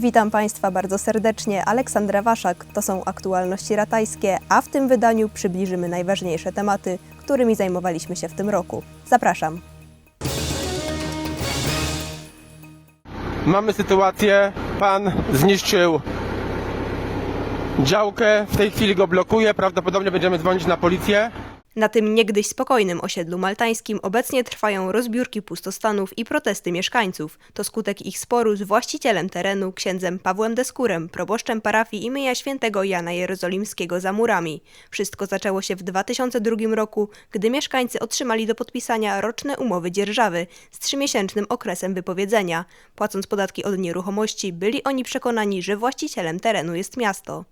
Witam Państwa bardzo serdecznie. Aleksandra Waszak. To są aktualności ratajskie, a w tym wydaniu przybliżymy najważniejsze tematy, którymi zajmowaliśmy się w tym roku. Zapraszam. Mamy sytuację, pan zniszczył działkę, w tej chwili go blokuje, prawdopodobnie będziemy dzwonić na policję. Na tym niegdyś spokojnym osiedlu maltańskim obecnie trwają rozbiórki pustostanów i protesty mieszkańców. To skutek ich sporu z właścicielem terenu, księdzem Pawłem Deskurem, proboszczem parafii imienia świętego Jana Jerozolimskiego za murami. Wszystko zaczęło się w 2002 roku, gdy mieszkańcy otrzymali do podpisania roczne umowy dzierżawy z trzymiesięcznym okresem wypowiedzenia. Płacąc podatki od nieruchomości, byli oni przekonani, że właścicielem terenu jest miasto.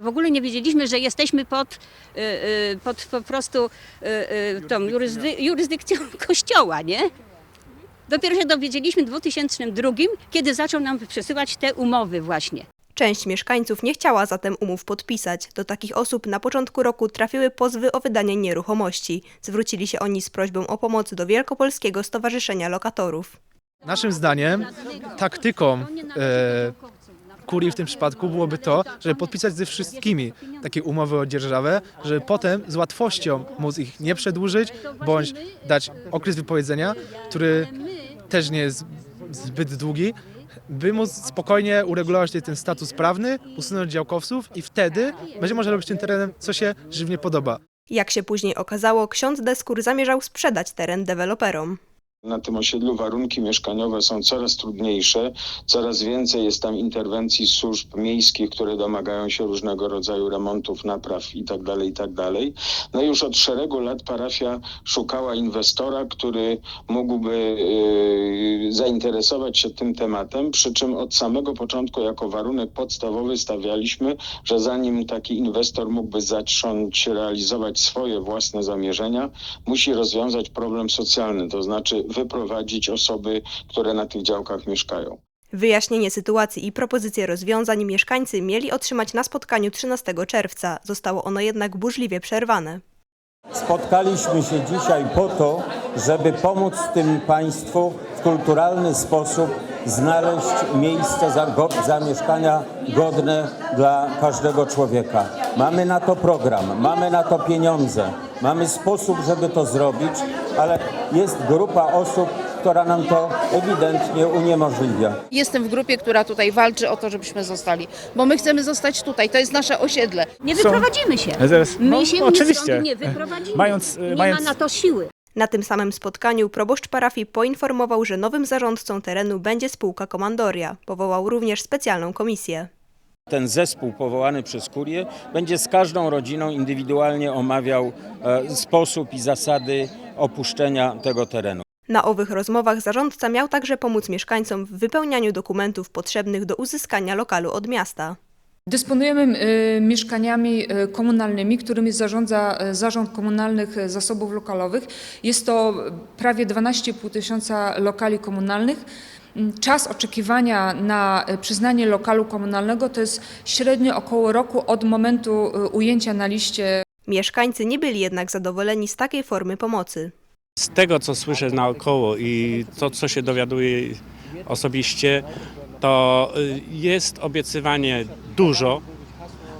W ogóle nie wiedzieliśmy, że jesteśmy pod, y, y, pod po prostu y, tą jurysdy, jurysdykcją kościoła, nie? Dopiero się dowiedzieliśmy w 2002, kiedy zaczął nam przesyłać te umowy właśnie. Część mieszkańców nie chciała zatem umów podpisać. Do takich osób na początku roku trafiły pozwy o wydanie nieruchomości. Zwrócili się oni z prośbą o pomoc do Wielkopolskiego Stowarzyszenia Lokatorów. Naszym zdaniem taktyką e, kurii w tym przypadku byłoby to, żeby podpisać ze wszystkimi takie umowy o dzierżawę, żeby potem z łatwością móc ich nie przedłużyć, bądź dać okres wypowiedzenia, który też nie jest zbyt długi, by móc spokojnie uregulować ten status prawny, usunąć działkowców i wtedy będzie można robić tym terenem, co się żywnie podoba. Jak się później okazało, ksiądz Deskur zamierzał sprzedać teren deweloperom. Na tym osiedlu warunki mieszkaniowe są coraz trudniejsze, coraz więcej jest tam interwencji służb miejskich, które domagają się różnego rodzaju remontów, napraw itd. itd. No i już od szeregu lat parafia szukała inwestora, który mógłby yy, zainteresować się tym tematem, przy czym od samego początku jako warunek podstawowy stawialiśmy, że zanim taki inwestor mógłby zacząć realizować swoje własne zamierzenia, musi rozwiązać problem socjalny, to znaczy wyprowadzić osoby, które na tych działkach mieszkają. Wyjaśnienie sytuacji i propozycje rozwiązań mieszkańcy mieli otrzymać na spotkaniu 13 czerwca. Zostało ono jednak burzliwie przerwane. Spotkaliśmy się dzisiaj po to, żeby pomóc tym państwu w kulturalny sposób znaleźć miejsce zamieszkania godne dla każdego człowieka. Mamy na to program, mamy na to pieniądze, mamy sposób, żeby to zrobić, ale jest grupa osób, która nam to ewidentnie uniemożliwia. Jestem w grupie, która tutaj walczy o to, żebyśmy zostali, bo my chcemy zostać tutaj, to jest nasze osiedle. Nie wyprowadzimy się. Zaraz, My no, się oczywiście. nie wyprowadzimy. Mając, nie mając, ma na to siły. Na tym samym spotkaniu proboszcz parafii poinformował, że nowym zarządcą terenu będzie spółka komandoria. Powołał również specjalną komisję. Ten zespół powołany przez kurię będzie z każdą rodziną indywidualnie omawiał e, sposób i zasady opuszczenia tego terenu. Na owych rozmowach zarządca miał także pomóc mieszkańcom w wypełnianiu dokumentów potrzebnych do uzyskania lokalu od miasta. Dysponujemy y, mieszkaniami y, komunalnymi, którymi zarządza y, Zarząd Komunalnych y, Zasobów Lokalowych. Jest to prawie 12,5 tysiąca lokali komunalnych. Mm, Czas oczekiwania na y, przyznanie lokalu komunalnego to jest średnio około roku od momentu y, ujęcia na liście Mieszkańcy nie byli jednak zadowoleni z takiej formy pomocy. z tego co słyszę naokoło i to co się dowiaduję osobiście, to y, jest obiecywanie dużo,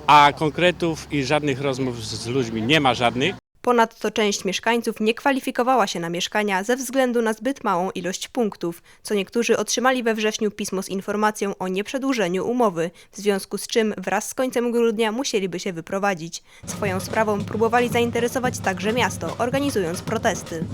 a konkretów i żadnych rozmów z ludźmi nie ma żadnych. Ponadto część mieszkańców nie kwalifikowała się na mieszkania ze względu na zbyt małą ilość punktów, co niektórzy otrzymali we wrześniu pismo z informacją o nieprzedłużeniu umowy, w związku z czym wraz z końcem grudnia musieliby się wyprowadzić. Swoją sprawą próbowali zainteresować także miasto, organizując protesty.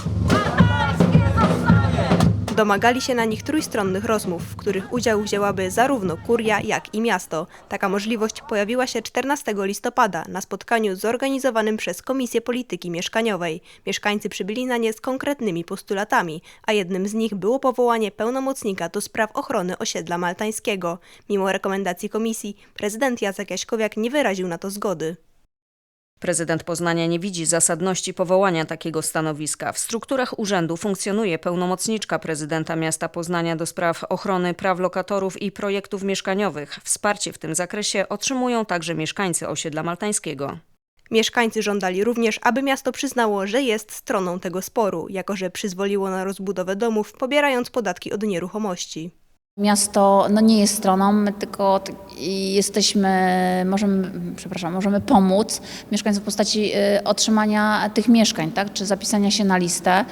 Domagali się na nich trójstronnych rozmów, w których udział wzięłaby zarówno kuria, jak i miasto. Taka możliwość pojawiła się 14 listopada na spotkaniu zorganizowanym przez Komisję Polityki Mieszkaniowej. Mieszkańcy przybyli na nie z konkretnymi postulatami, a jednym z nich było powołanie pełnomocnika do spraw ochrony osiedla maltańskiego. Mimo rekomendacji komisji, prezydent Jacek Jaśkowiak nie wyraził na to zgody. Prezydent Poznania nie widzi zasadności powołania takiego stanowiska. W strukturach urzędu funkcjonuje pełnomocniczka prezydenta miasta Poznania do spraw ochrony praw lokatorów i projektów mieszkaniowych. Wsparcie w tym zakresie otrzymują także mieszkańcy osiedla maltańskiego. Mieszkańcy żądali również, aby miasto przyznało, że jest stroną tego sporu, jako że przyzwoliło na rozbudowę domów, pobierając podatki od nieruchomości. Miasto no, nie jest stroną, my tylko jesteśmy, możemy, przepraszam, możemy pomóc mieszkańcom w postaci y, otrzymania tych mieszkań, tak, czy zapisania się na listę.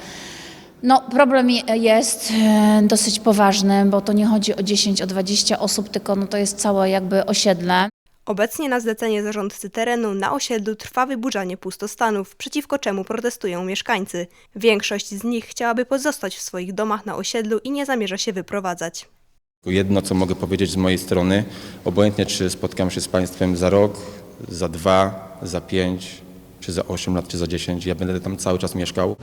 No, problem je- jest y, dosyć poważny, bo to nie chodzi o 10, o 20 osób, tylko no, to jest całe jakby osiedle. Obecnie na zlecenie zarządcy terenu na osiedlu trwa wyburzanie pustostanów, przeciwko czemu protestują mieszkańcy. Większość z nich chciałaby pozostać w swoich domach na osiedlu i nie zamierza się wyprowadzać. Jedno, co mogę powiedzieć z mojej strony, obojętnie czy spotkam się z Państwem za rok, za dwa, za pięć, czy za osiem lat, czy za dziesięć, ja będę tam cały czas mieszkał.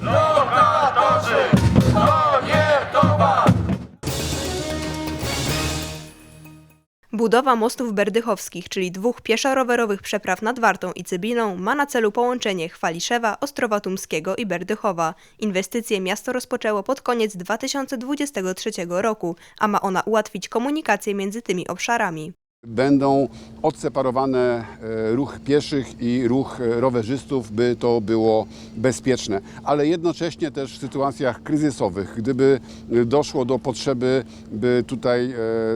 Budowa mostów berdychowskich, czyli dwóch pieszo-rowerowych przepraw nad Wartą i Cybiną, ma na celu połączenie Chwaliszewa, Ostrowa Tumskiego i Berdychowa. Inwestycje miasto rozpoczęło pod koniec 2023 roku, a ma ona ułatwić komunikację między tymi obszarami. Będą odseparowane e, ruch pieszych i ruch e, rowerzystów, by to było bezpieczne. Ale jednocześnie też w sytuacjach kryzysowych, gdyby e, doszło do potrzeby, by tutaj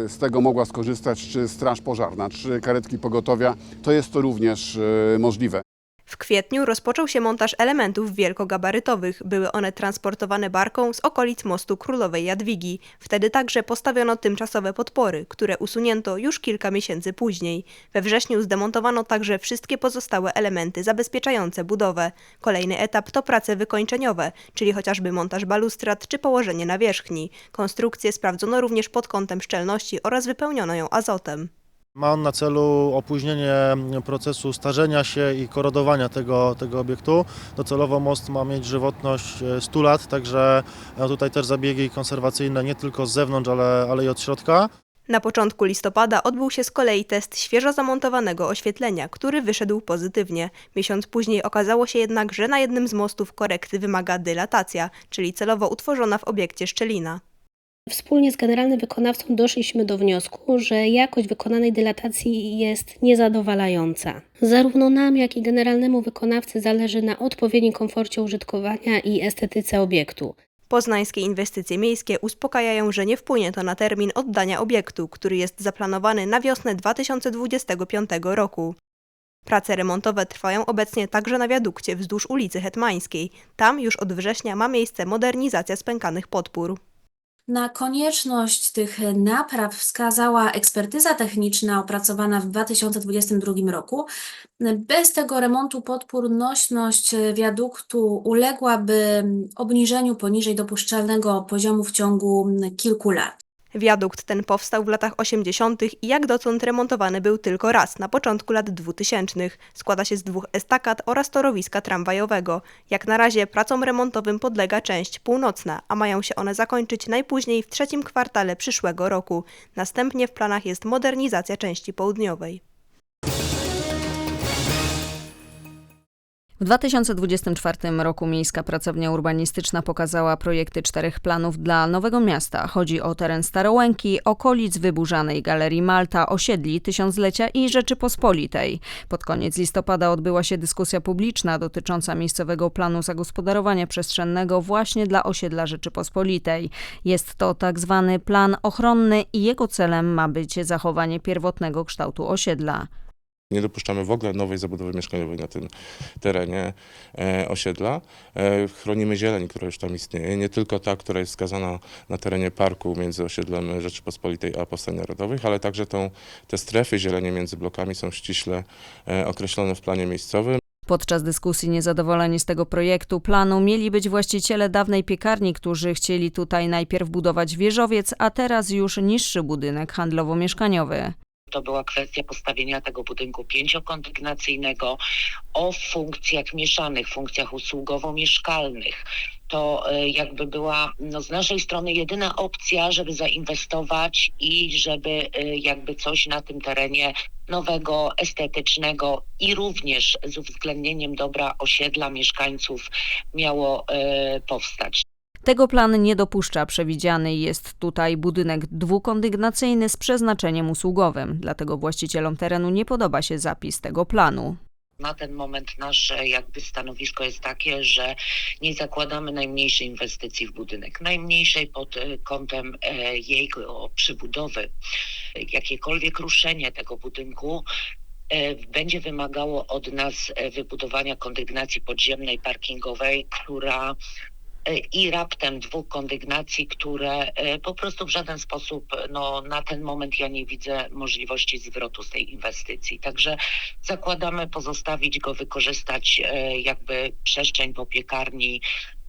z tego mogła skorzystać czy Straż Pożarna, czy karetki pogotowia, to jest to również możliwe. W kwietniu rozpoczął się montaż elementów wielkogabarytowych. Były one transportowane barką z okolic mostu Królowej Jadwigi. Wtedy także postawiono tymczasowe podpory, które usunięto już kilka miesięcy później. We wrześniu zdemontowano także wszystkie pozostałe elementy zabezpieczające budowę. Kolejny etap to prace wykończeniowe, czyli chociażby montaż balustrad czy położenie nawierzchni. Konstrukcję sprawdzono również pod kątem szczelności oraz wypełniono ją azotem. Ma on na celu opóźnienie procesu starzenia się i korodowania tego, tego obiektu. Docelowo most ma mieć żywotność e, 100 lat, także e, tutaj też zabiegi konserwacyjne nie tylko z zewnątrz, ale, ale i od środka. Na początku listopada odbył się z kolei test świeżo zamontowanego oświetlenia, który wyszedł pozytywnie. Miesiąc później okazało się jednak, że na jednym z mostów korekty wymaga dylatacja, czyli celowo utworzona w obiekcie szczelina. Wspólnie z generalnym wykonawcą doszliśmy do wniosku, że jakość wykonanej dylatacji jest niezadowalająca. Zarówno nam, jak i generalnemu wykonawcy zależy na odpowiednim komforcie użytkowania i estetyce obiektu. Poznańskie inwestycje miejskie uspokajają, że nie wpłynie to na termin oddania obiektu, który jest zaplanowany na wiosnę 2025 roku. Prace remontowe trwają obecnie także na wiadukcie wzdłuż ulicy Hetmańskiej. Tam już od września ma miejsce modernizacja spękanych podpór. Na konieczność tych napraw wskazała ekspertyza techniczna opracowana w 2022 roku. Bez tego remontu podpór nośność wiaduktu uległaby obniżeniu poniżej dopuszczalnego poziomu w ciągu kilku lat. Wiadukt ten powstał w latach 80. i jak dotąd remontowany był tylko raz, na początku lat 2000. Składa się z dwóch estakad oraz torowiska tramwajowego. Jak na razie pracom remontowym podlega część północna, a mają się one zakończyć najpóźniej w trzecim kwartale przyszłego roku. Następnie w planach jest modernizacja części południowej. W 2024 roku Miejska Pracownia Urbanistyczna pokazała projekty czterech planów dla Nowego Miasta. Chodzi o teren Starołęki, okolic wyburzanej Galerii Malta, osiedli Tysiąclecia i Rzeczypospolitej. Pod koniec listopada odbyła się dyskusja publiczna dotycząca miejscowego planu zagospodarowania przestrzennego właśnie dla osiedla Rzeczypospolitej. Jest to tak zwany plan ochronny i jego celem ma być zachowanie pierwotnego kształtu osiedla. Nie dopuszczamy w ogóle nowej zabudowy mieszkaniowej na tym terenie e, osiedla. E, chronimy zieleń, która już tam istnieje, nie tylko ta, która jest wskazana na terenie parku między osiedlem Rzeczypospolitej a Powstań Narodowych, ale także tą, te strefy zieleni między blokami są ściśle e, określone w planie miejscowym. Podczas dyskusji niezadowoleni z tego projektu planu mieli być właściciele dawnej piekarni, którzy chcieli tutaj najpierw budować wieżowiec, a teraz już niższy budynek handlowo-mieszkaniowy. To była kwestia postawienia tego budynku pięciokondygnacyjnego o funkcjach mieszanych, funkcjach usługowo-mieszkalnych. To e, jakby była no, z naszej strony jedyna opcja, żeby zainwestować i żeby e, jakby coś na tym terenie nowego, estetycznego i również z uwzględnieniem dobra osiedla mieszkańców miało e, powstać. Tego plan nie dopuszcza. Przewidziany jest tutaj budynek dwukondygnacyjny z przeznaczeniem usługowym. Dlatego właścicielom terenu nie podoba się zapis tego planu. Na ten moment nasze jakby stanowisko jest takie, że nie zakładamy najmniejszej inwestycji w budynek. Najmniejszej pod e, kątem e, jego przybudowy. Jakiekolwiek ruszenie tego budynku e, będzie wymagało od nas wybudowania kondygnacji podziemnej, parkingowej, która i raptem dwóch kondygnacji, które e, po prostu w żaden sposób, no na ten moment ja nie widzę możliwości zwrotu z tej inwestycji. Także zakładamy pozostawić go, wykorzystać e, jakby przestrzeń po piekarni,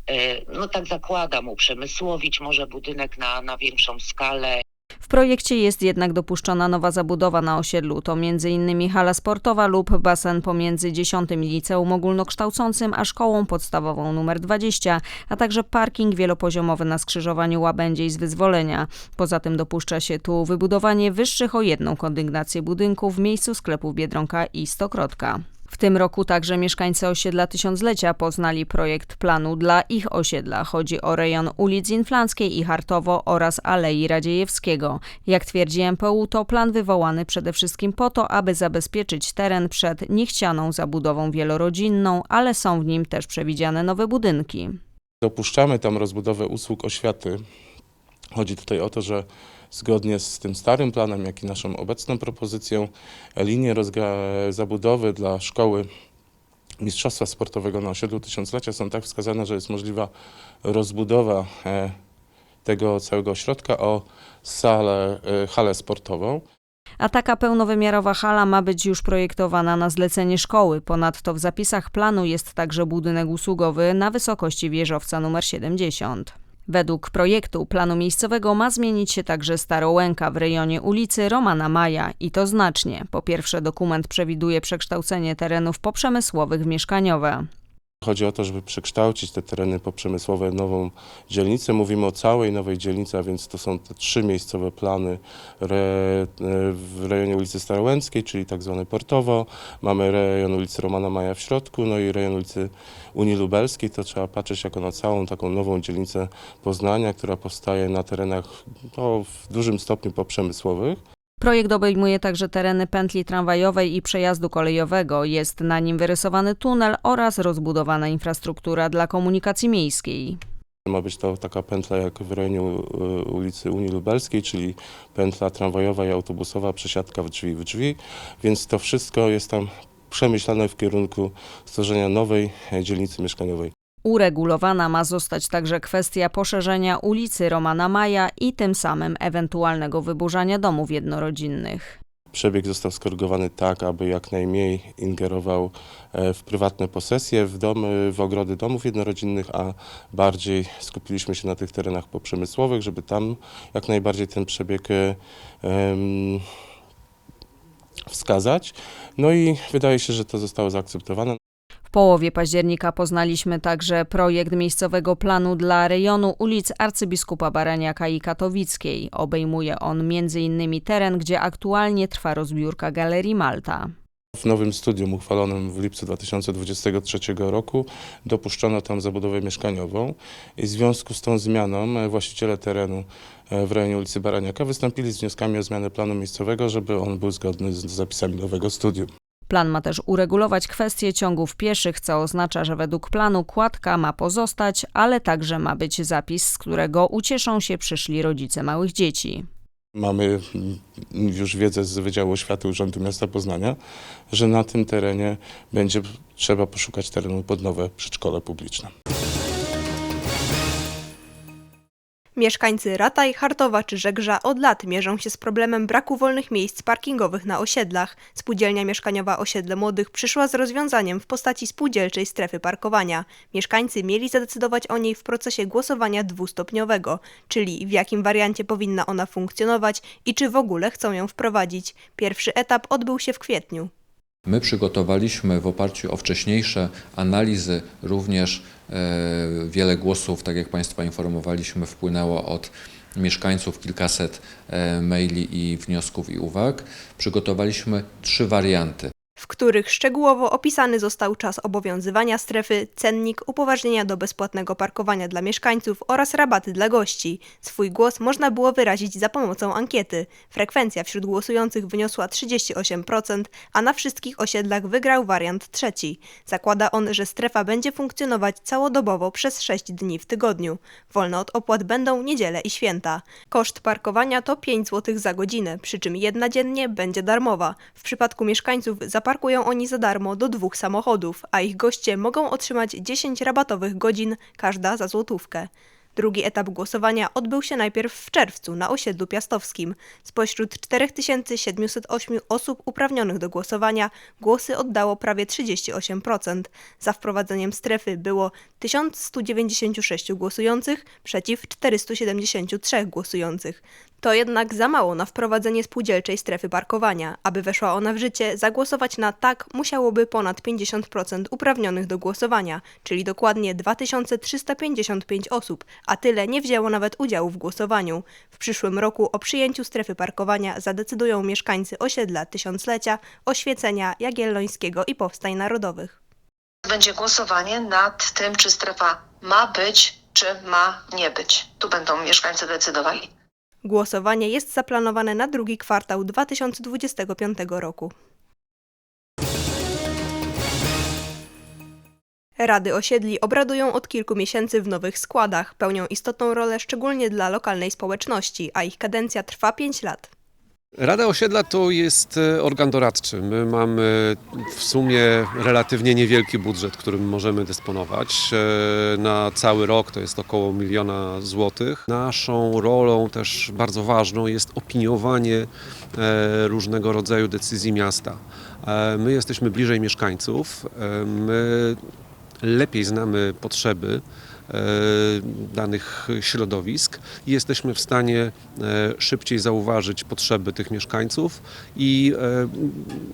e, no tak zakładam, uprzemysłowić może budynek na, na większą skalę. W projekcie jest jednak dopuszczona nowa zabudowa na osiedlu. To m.in. hala sportowa lub basen pomiędzy 10 liceum ogólnokształcącym a szkołą podstawową nr 20, a także parking wielopoziomowy na skrzyżowaniu Łabędziej z Wyzwolenia. Poza tym dopuszcza się tu wybudowanie wyższych o jedną kondygnację budynków w miejscu sklepów Biedronka i Stokrotka. W tym roku także mieszkańcy osiedla Tysiąclecia poznali projekt planu dla ich osiedla. Chodzi o rejon ulic Inflanckiej i Hartowo oraz Alei Radziejewskiego. Jak twierdzi MPU, to plan wywołany przede wszystkim po to, aby zabezpieczyć teren przed niechcianą zabudową wielorodzinną, ale są w nim też przewidziane nowe budynki. Dopuszczamy tam rozbudowę usług oświaty. Chodzi tutaj o to, że zgodnie z tym starym planem, jak i naszą obecną propozycją, linie zabudowy dla szkoły Mistrzostwa Sportowego na osiedlu Tysiąclecia są tak wskazane, że jest możliwa rozbudowa e, tego całego ośrodka o salę, e, halę sportową. A taka pełnowymiarowa hala ma być już projektowana na zlecenie szkoły. Ponadto w zapisach planu jest także budynek usługowy na wysokości wieżowca nr 70. Według projektu planu miejscowego ma zmienić się także Starołęka w rejonie ulicy Romana Maja i to znacznie. Po pierwsze dokument przewiduje przekształcenie terenów poprzemysłowych w mieszkaniowe. Chodzi o to, żeby przekształcić te tereny poprzemysłowe w nową dzielnicę. Mówimy o całej nowej dzielnicy, a więc to są te trzy miejscowe plany re, w rejonie ulicy Starołęckiej, czyli tak zwane Portowo. Mamy rejon ulicy Romana Maja w środku, no i rejon ulicy Unii Lubelskiej. To trzeba patrzeć jako na całą taką nową dzielnicę Poznania, która powstaje na terenach no, w dużym stopniu poprzemysłowych. Projekt obejmuje także tereny pętli tramwajowej i przejazdu kolejowego. Jest na nim wyrysowany tunel oraz rozbudowana infrastruktura dla komunikacji miejskiej. Ma być to taka pętla jak w rejonie u- ulicy Unii Lubelskiej, czyli pętla tramwajowa i autobusowa, przesiadka w drzwi w drzwi, więc to wszystko jest tam przemyślane w kierunku stworzenia nowej e, dzielnicy mieszkaniowej. Uregulowana ma zostać także kwestia poszerzenia ulicy Romana Maja i tym samym ewentualnego wyburzania domów jednorodzinnych. Przebieg został skorygowany tak, aby jak najmniej ingerował e, w prywatne posesje, w domy, w ogrody domów jednorodzinnych, a bardziej skupiliśmy się na tych terenach poprzemysłowych, żeby tam jak najbardziej ten przebieg e, wskazać. No i wydaje się, że to zostało zaakceptowane. Połowie października poznaliśmy także projekt miejscowego planu dla rejonu ulic arcybiskupa Baraniaka i Katowickiej. Obejmuje on m.in. teren, gdzie aktualnie trwa rozbiórka Galerii Malta. W nowym studium uchwalonym w lipcu 2023 roku dopuszczono tam zabudowę mieszkaniową i w związku z tą zmianą e, właściciele terenu e, w rejonie ulicy Baraniaka wystąpili z wnioskami o zmianę planu miejscowego, żeby on był zgodny z zapisami nowego studium. Plan ma też uregulować kwestię ciągów pieszych, co oznacza, że według planu kładka ma pozostać, ale także ma być zapis, z którego ucieszą się przyszli rodzice małych dzieci. Mamy już wiedzę z Wydziału Oświaty Urzędu Miasta Poznania, że na tym terenie będzie trzeba poszukać terenu pod nowe przedszkole publiczne. Mieszkańcy Rataj, Hartowa czy Żegrza od lat mierzą się z problemem braku wolnych miejsc parkingowych na osiedlach. Spółdzielnia mieszkaniowa Osiedle Młodych przyszła z rozwiązaniem w postaci spółdzielczej strefy parkowania. Mieszkańcy mieli zadecydować o niej w procesie głosowania dwustopniowego, czyli w jakim wariancie powinna ona funkcjonować i czy w ogóle chcą ją wprowadzić. Pierwszy etap odbył się w kwietniu. My przygotowaliśmy w oparciu o wcześniejsze analizy również e, wiele głosów, tak jak Państwa informowaliśmy, wpłynęło od mieszkańców kilkaset e, maili i wniosków i uwag. Przygotowaliśmy trzy warianty. W których szczegółowo opisany został czas obowiązywania strefy, cennik, upoważnienia do bezpłatnego parkowania dla mieszkańców oraz rabaty dla gości. Swój głos można było wyrazić za pomocą ankiety. Frekwencja wśród głosujących wyniosła 38%, a na wszystkich osiedlach wygrał wariant trzeci. Zakłada on, że strefa będzie funkcjonować całodobowo przez 6 dni w tygodniu. Wolne od opłat będą niedziele i święta. Koszt parkowania to 5 zł za godzinę, przy czym jedna dziennie będzie darmowa. W przypadku mieszkańców zaparkują oni za darmo do dwóch samochodów, a ich goście mogą otrzymać 10 rabatowych godzin, każda za złotówkę. Drugi etap głosowania odbył się najpierw w czerwcu na osiedlu piastowskim. Spośród 4708 osób uprawnionych do głosowania głosy oddało prawie 38%. Za wprowadzeniem strefy było 1196 głosujących przeciw 473 głosujących. To jednak za mało na wprowadzenie spółdzielczej strefy parkowania. Aby weszła ona w życie, zagłosować na tak musiałoby ponad 50% uprawnionych do głosowania, czyli dokładnie 2355 osób, a tyle nie wzięło nawet udziału w głosowaniu. W przyszłym roku o przyjęciu strefy parkowania zadecydują mieszkańcy osiedla Tysiąclecia, Oświecenia, Jagiellońskiego i Powstań Narodowych. Będzie głosowanie nad tym, czy strefa ma być, czy ma nie być. Tu będą mieszkańcy decydowali. Głosowanie jest zaplanowane na drugi kwartał 2025 roku. Rady osiedli obradują od kilku miesięcy w nowych składach, pełnią istotną rolę szczególnie dla lokalnej społeczności, a ich kadencja trwa 5 lat. Rada Osiedla to jest e, organ doradczy. My mamy w sumie relatywnie niewielki budżet, którym możemy dysponować. E, Na cały rok to jest około miliona złotych. Naszą rolą też bardzo ważną jest opiniowanie e, różnego rodzaju decyzji miasta. My jesteśmy bliżej mieszkańców, my lepiej znamy potrzeby danych środowisk i jesteśmy w stanie e, szybciej zauważyć potrzeby tych mieszkańców i e,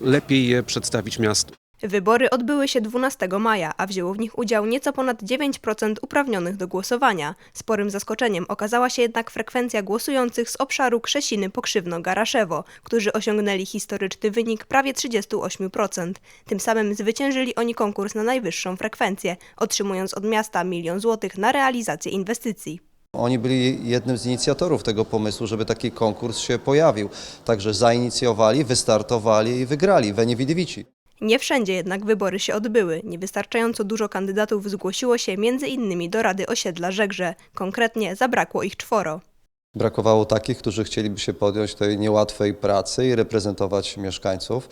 lepiej je przedstawić miastu. Wybory odbyły się 12 maja, a wzięło w nich udział nieco ponad 9% uprawnionych do głosowania. Sporym zaskoczeniem okazała się jednak frekwencja głosujących z obszaru Krzesiny Pokrzywno-Garaszewo, którzy osiągnęli historyczny wynik prawie 38%. Tym samym zwyciężyli oni konkurs na najwyższą frekwencję, otrzymując od miasta milion złotych na realizację inwestycji. Oni byli jednym z inicjatorów tego pomysłu, żeby taki konkurs się pojawił. Także zainicjowali, wystartowali i wygrali. Vici. Nie wszędzie jednak wybory się odbyły. Niewystarczająco dużo kandydatów zgłosiło się między innymi do Rady Osiedla Żegrze. Konkretnie zabrakło ich czworo. Brakowało takich, którzy chcieliby się podjąć tej niełatwej pracy i reprezentować mieszkańców,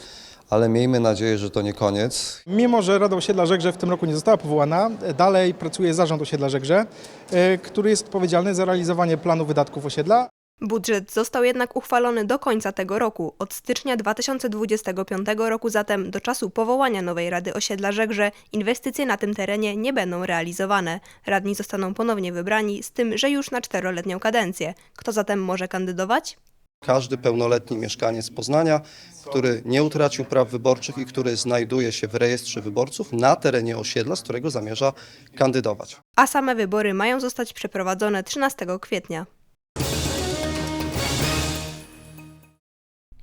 ale miejmy nadzieję, że to nie koniec. Mimo, że Rada Osiedla Żegrze w tym roku nie została powołana, dalej pracuje Zarząd Osiedla Żegrze, e, który jest odpowiedzialny za realizowanie planu wydatków osiedla. Budżet został jednak uchwalony do końca tego roku. Od stycznia 2025 roku zatem do czasu powołania nowej Rady Osiedla Żegrze inwestycje na tym terenie nie będą realizowane. Radni zostaną ponownie wybrani, z tym, że już na czteroletnią kadencję. Kto zatem może kandydować? Każdy pełnoletni mieszkaniec Poznania, który nie utracił praw wyborczych i który znajduje się w rejestrze wyborców na terenie osiedla, z którego zamierza kandydować. A same wybory mają zostać przeprowadzone 13 kwietnia.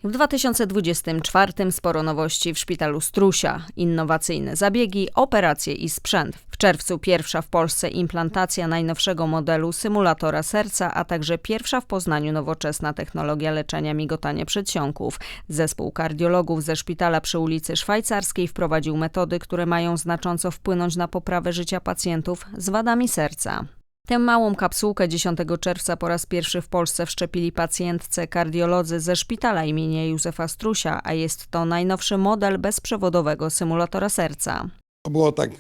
W 2024 sporo nowości w szpitalu Strusia, innowacyjne zabiegi, operacje i sprzęt. W czerwcu pierwsza w Polsce implantacja najnowszego modelu symulatora serca, a także pierwsza w Poznaniu nowoczesna technologia leczenia migotania przedsionków. Zespół kardiologów ze szpitala przy ulicy Szwajcarskiej wprowadził metody, które mają znacząco wpłynąć na poprawę życia pacjentów z wadami serca. Tę małą kapsułkę 10 czerwca po raz pierwszy w Polsce wszczepili pacjentce kardiolodzy ze szpitala imienia Józefa Strusia, a jest to najnowszy model bezprzewodowego symulatora serca. To było tak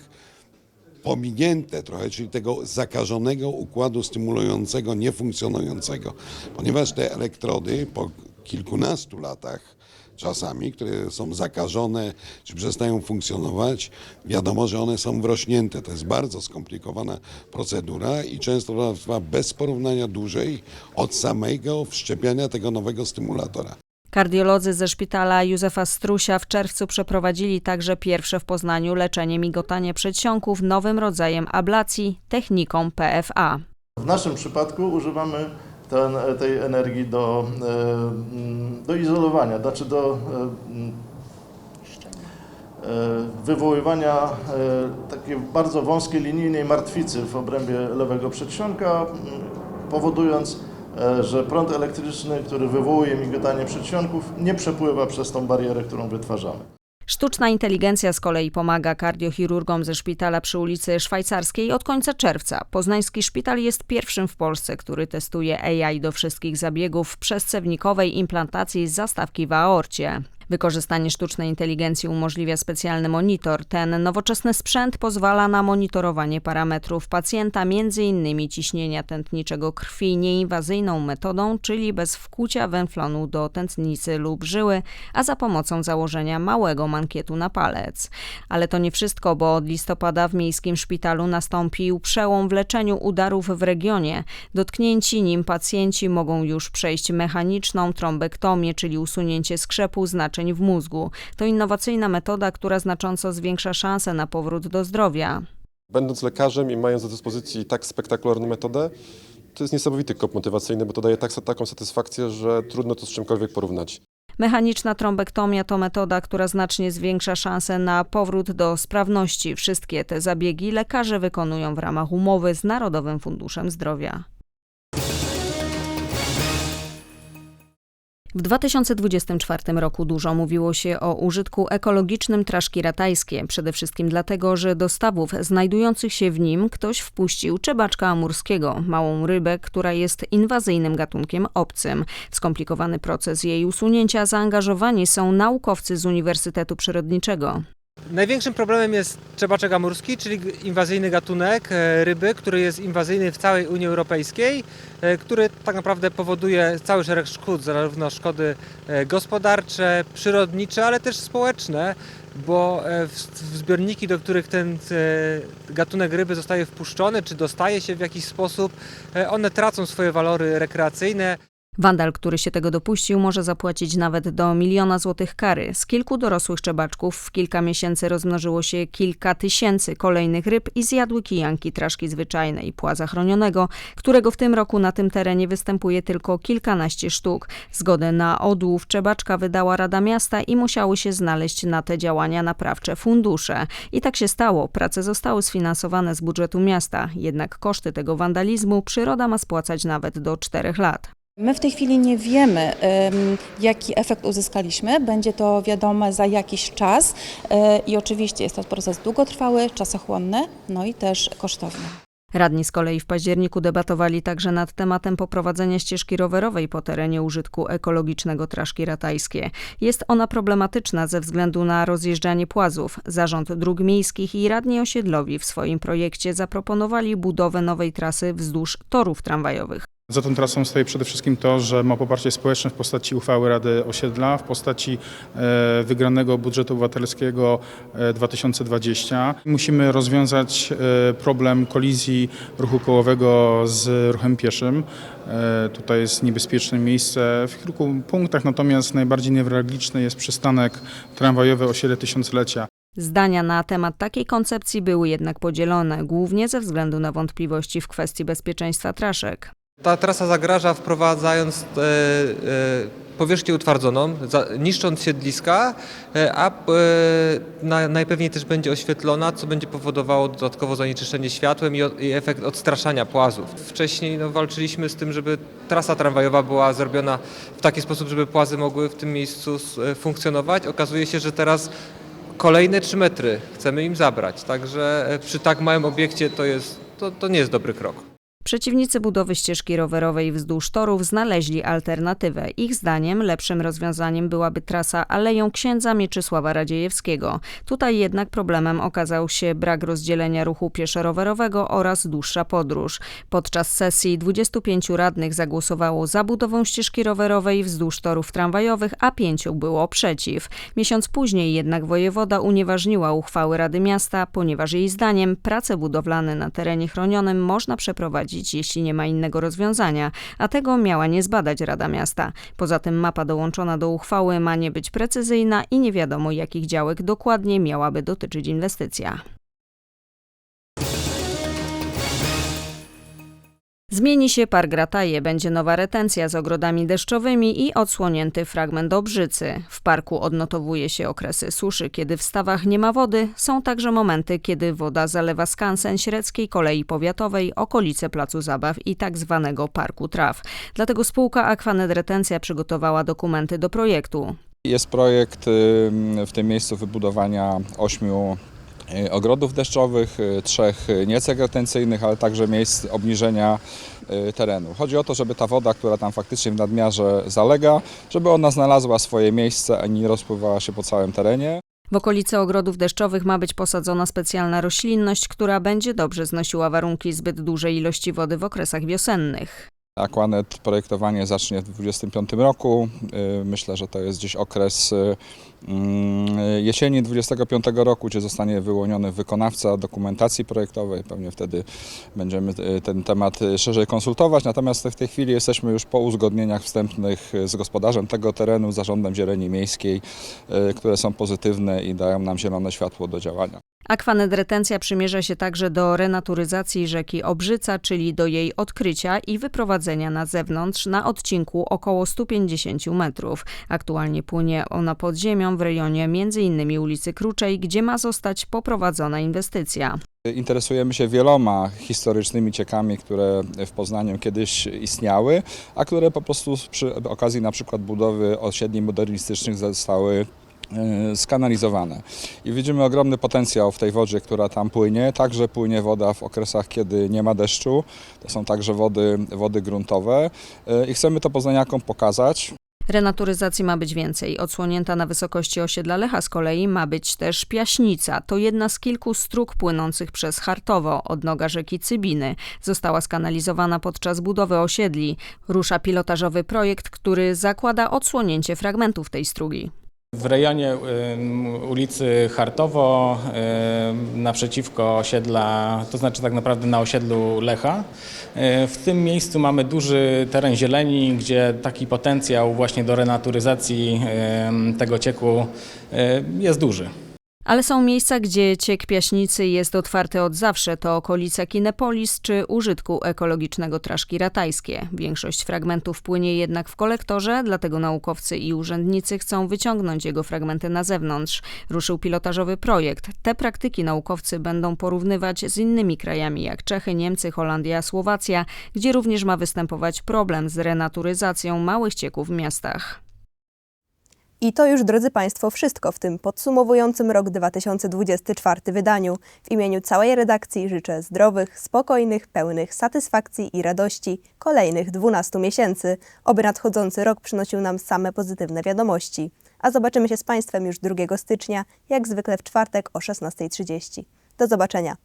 pominięte trochę, czyli tego zakażonego układu stymulującego, niefunkcjonującego, ponieważ te elektrody po kilkunastu latach czasami, które są zakażone czy przestają funkcjonować, wiadomo, że one są wrośnięte. To jest bardzo skomplikowana procedura i często trwa bez porównania dłużej od samego wszczepiania tego nowego stymulatora. Kardiolodzy ze szpitala Józefa Strusia w czerwcu przeprowadzili także pierwsze w Poznaniu leczenie migotania przedsionków nowym rodzajem ablacji techniką PFA. W naszym przypadku używamy ten, tej energii do, e, do izolowania, znaczy do, e, wywoływania e, takiej bardzo wąskiej linijnej martwicy w obrębie lewego przedsionka, powodując, że prąd elektryczny, który wywołuje migotanie przedsionków, nie przepływa przez tą barierę, którą wytwarzamy. Sztuczna inteligencja z kolei pomaga kardiochirurgom ze szpitala przy ulicy Szwajcarskiej od końca czerwca. Poznański szpital jest pierwszym w Polsce, który testuje AI do wszystkich zabiegów przescewnikowej implantacji zastawki w aorcie. Wykorzystanie sztucznej inteligencji umożliwia specjalny monitor. Ten nowoczesny sprzęt pozwala na monitorowanie parametrów pacjenta, m.in. ciśnienia tętniczego krwi nieinwazyjną metodą, czyli bez wkłucia węflonu do tętnicy lub żyły, a za pomocą założenia małego mankietu na palec. Ale to nie wszystko, bo od listopada w miejskim szpitalu nastąpił przełom w leczeniu udarów w regionie. Dotknięci nim pacjenci mogą już przejść mechaniczną trombektomię, czyli usunięcie skrzepu znaczeń w mózgu. To innowacyjna metoda, która znacząco zwiększa szanse na powrót do zdrowia. Będąc lekarzem i mając do dyspozycji tak spektakularną metodę, to jest niesamowity kop motywacyjny, bo to daje tak, taką satysfakcję, że trudno to z czymkolwiek porównać. Mechaniczna trombektomia to metoda, która znacznie zwiększa szanse na powrót do sprawności. Wszystkie te zabiegi lekarze wykonują w ramach umowy z Narodowym Funduszem Zdrowia. W 2024 roku dużo mówiło się o użytku ekologicznym traszki ratajskie, przede wszystkim dlatego, że do stawów znajdujących się w nim ktoś wpuścił czebaczka amurskiego, małą rybę, która jest inwazyjnym gatunkiem obcym. W skomplikowany proces jej usunięcia zaangażowani są naukowcy z Uniwersytetu Przyrodniczego. Największym problemem jest czebaczek amurski, czyli inwazyjny gatunek e, ryby, który jest inwazyjny w całej Unii Europejskiej, e, który tak naprawdę powoduje cały szereg szkód, zarówno szkody e, gospodarcze, przyrodnicze, ale też społeczne, bo w zbiorniki, do których ten gatunek ryby zostaje wpuszczony, czy dostaje się w jakiś sposób, one tracą swoje walory rekreacyjne. Wandal, który się tego dopuścił, może zapłacić nawet do miliona złotych kary. Z kilku dorosłych czebaczków w kilka miesięcy rozmnożyło się kilka tysięcy kolejnych ryb i zjadły kijanki traszki zwyczajnej płaza chronionego, którego w tym roku na tym terenie występuje tylko kilkanaście sztuk. Zgodę na odłów czebaczka wydała Rada Miasta i musiały się znaleźć na te działania naprawcze fundusze. I tak się stało. Prace zostały sfinansowane z budżetu miasta, jednak koszty tego wandalizmu przyroda ma spłacać nawet do czterech lat. My w tej chwili nie wiemy, em, jaki efekt uzyskaliśmy. Będzie to wiadome za jakiś czas e, i oczywiście jest to proces długotrwały, czasochłonny, no i też kosztowny. Radni z kolei w październiku debatowali także nad tematem poprowadzenia ścieżki rowerowej po terenie użytku ekologicznego Traszki Ratajskie. Jest ona problematyczna ze względu na rozjeżdżanie płazów. Zarząd Dróg Miejskich i radni osiedlowi w swoim projekcie zaproponowali budowę nowej trasy wzdłuż torów tramwajowych. Za tą trasą stoi przede wszystkim to, że ma poparcie społeczne w postaci uchwały Rady Osiedla, w postaci e, wygranego budżetu obywatelskiego e, 2020. Musimy rozwiązać e, problem kolizji ruchu kołowego z ruchem pieszym. E, Tutaj jest niebezpieczne miejsce w kilku punktach, natomiast najbardziej newralgiczny jest przystanek tramwajowy Osiedle Tysiąclecia. Zdania na temat takiej koncepcji były jednak podzielone, głównie ze względu na wątpliwości w kwestii bezpieczeństwa traszek. Ta trasa zagraża wprowadzając e, e, powierzchnię utwardzoną, za, niszcząc siedliska, e, a e, na, najpewniej też będzie oświetlona, co będzie powodowało dodatkowo zanieczyszczenie światłem i, o, i efekt odstraszania płazów. Wcześniej no, walczyliśmy z tym, żeby trasa tramwajowa była zrobiona w taki sposób, żeby płazy mogły w tym miejscu e, funkcjonować. Okazuje się, że teraz kolejne 3 metry chcemy im zabrać, także e, przy tak małym obiekcie to, jest, to, to nie jest dobry krok. Przeciwnicy budowy ścieżki rowerowej wzdłuż torów znaleźli alternatywę. Ich zdaniem lepszym rozwiązaniem byłaby trasa Aleją Księdza Mieczysława Radziejewskiego. Tutaj jednak problemem okazał się brak rozdzielenia ruchu pieszo-rowerowego oraz dłuższa podróż. Podczas sesji 25 radnych zagłosowało za budową ścieżki rowerowej wzdłuż torów tramwajowych, a pięciu było przeciw. Miesiąc później jednak wojewoda unieważniła uchwały Rady Miasta, ponieważ jej zdaniem prace budowlane na terenie chronionym można przeprowadzić, jeśli nie ma innego rozwiązania, a tego miała nie zbadać Rada Miasta. Poza tym mapa dołączona do uchwały ma nie być precyzyjna i nie wiadomo jakich działek dokładnie miałaby dotyczyć inwestycja. Zmieni się park Grataje, będzie nowa retencja z ogrodami deszczowymi i odsłonięty fragment Obrzycy. W parku odnotowuje się okresy suszy, kiedy w stawach nie ma wody. Są także momenty, kiedy woda zalewa skansen Średzkiej Kolei Powiatowej, okolice Placu Zabaw i tak zwanego Parku Traw. Dlatego spółka Aquanet Retencja przygotowała dokumenty do projektu. Jest projekt w tym miejscu wybudowania ośmiu ogrodów deszczowych, y, trzech niecek retencyjnych, ale także miejsc obniżenia y, terenu. Chodzi o to, żeby ta woda, która tam faktycznie w nadmiarze zalega, żeby ona znalazła swoje miejsce, a nie rozpływała się po całym terenie. W okolicy ogrodów deszczowych ma być posadzona specjalna roślinność, która będzie dobrze znosiła warunki zbyt dużej ilości wody w okresach wiosennych. Aquanet projektowanie zacznie w 2025 roku. Y, Myślę, że to jest gdzieś okres y, mm, jesieni 2025 roku, gdzie zostanie wyłoniony wykonawca dokumentacji projektowej. Pewnie wtedy będziemy y, ten temat szerzej konsultować. Natomiast w tej chwili jesteśmy już po uzgodnieniach wstępnych z gospodarzem tego terenu, zarządem zieleni miejskiej, które są pozytywne i dają nam zielone światło do działania. Akwanet Retencja przymierza się także do renaturyzacji rzeki Obrzyca, czyli do jej odkrycia i wyprowadzenia na zewnątrz na odcinku około 150 metrów. Aktualnie płynie ona pod ziemią w rejonie m.in. ulicy Kruczej, gdzie ma zostać poprowadzona inwestycja. Interesujemy się wieloma historycznymi ciekami, które w Poznaniu kiedyś istniały, a które po prostu przy okazji na przykład budowy osiedli modernistycznych zostały skanalizowane. I widzimy ogromny potencjał w tej wodzie, która tam płynie. Także płynie woda w okresach, kiedy nie ma deszczu. To są także wody, wody gruntowe E, i chcemy to poznaniakom pokazać. Renaturyzacji ma być więcej. Odsłonięta na wysokości osiedla Lecha z kolei ma być też Piaśnica. To jedna z kilku stróg płynących przez Chartowo, odnoga rzeki Cybiny. Została skanalizowana podczas budowy osiedli. Rusza pilotażowy projekt, który zakłada odsłonięcie fragmentów tej strugi. W rejonie ym, ulicy Hartowo, ym, naprzeciwko osiedla, to znaczy tak naprawdę na osiedlu Lecha. Y, W tym miejscu mamy duży teren zieleni, gdzie taki potencjał właśnie do renaturyzacji tego cieku y, jest duży. Ale są miejsca, gdzie ciek Piaśnicy jest otwarty od zawsze. To okolica Kinepolis czy użytku ekologicznego Traszki Ratajskie. Większość fragmentów płynie jednak w kolektorze, dlatego naukowcy i urzędnicy chcą wyciągnąć jego fragmenty na zewnątrz. Ruszył pilotażowy projekt. Te praktyki naukowcy będą porównywać z innymi krajami jak Czechy, Niemcy, Holandia, Słowacja, gdzie również ma występować problem z renaturyzacją małych cieków w miastach. I to już, drodzy Państwo, wszystko w tym podsumowującym rok 2024 wydaniu. W imieniu całej redakcji życzę zdrowych, spokojnych, pełnych satysfakcji i radości kolejnych 12 miesięcy, oby nadchodzący rok przynosił nam same pozytywne wiadomości. A zobaczymy się z Państwem już 2 stycznia, jak zwykle w czwartek o 16.30. Do zobaczenia.